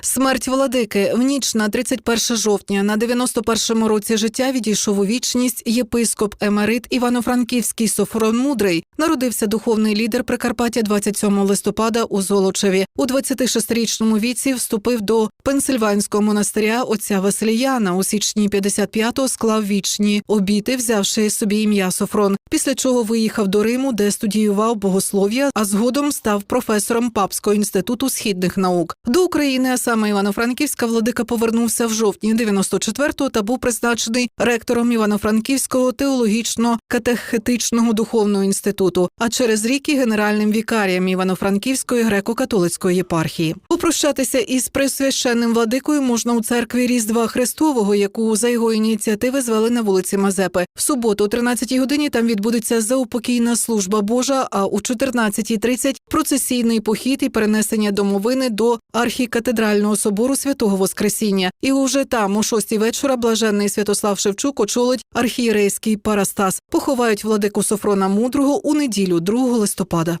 Смерть владики в ніч на 31 жовтня на 91-му році життя відійшов у вічність єпископ емерит Івано-Франківський Софрон Мудрий. Народився духовний лідер Прикарпаття 27 листопада у Золочеві. У 26-річному віці вступив до Пенсильванського монастиря отця Василіяна. У січні 55-го склав вічні обіти, взявши собі ім'я Софрон. Після чого виїхав до Риму, де студіював богослов'я, а згодом став професором Папського інституту східних наук. До України, саме Івано-Франківська, владика повернувся в жовтні 94-го та був призначений ректором Івано-Франківського теологічно-катехетичного духовного інституту, а через рік і генеральним вікарієм Івано-Франківської греко-католицької єпархії. Попрощатися із пресвященним владикою можна у церкві Різдва Христового, яку за його ініціативи звели на вулиці Мазепи. В суботу, о 13 годині, там відбудеться заупокійна служба Божа. А у 14.30 – процесійний похід і перенесення домовини до архікатедрального собору святого Воскресіння. І уже там, о 6 вечора, блаженний Святослав Шевчук очолить архієрейський парастас. Поховають владику Софрона Мудрого у неділю, 2 листопада.